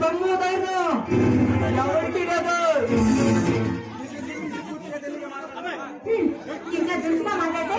దమ్ము ధైర్యం ఎవరికి లేదు ఇంకా తెలిసిన మాట్లాడితే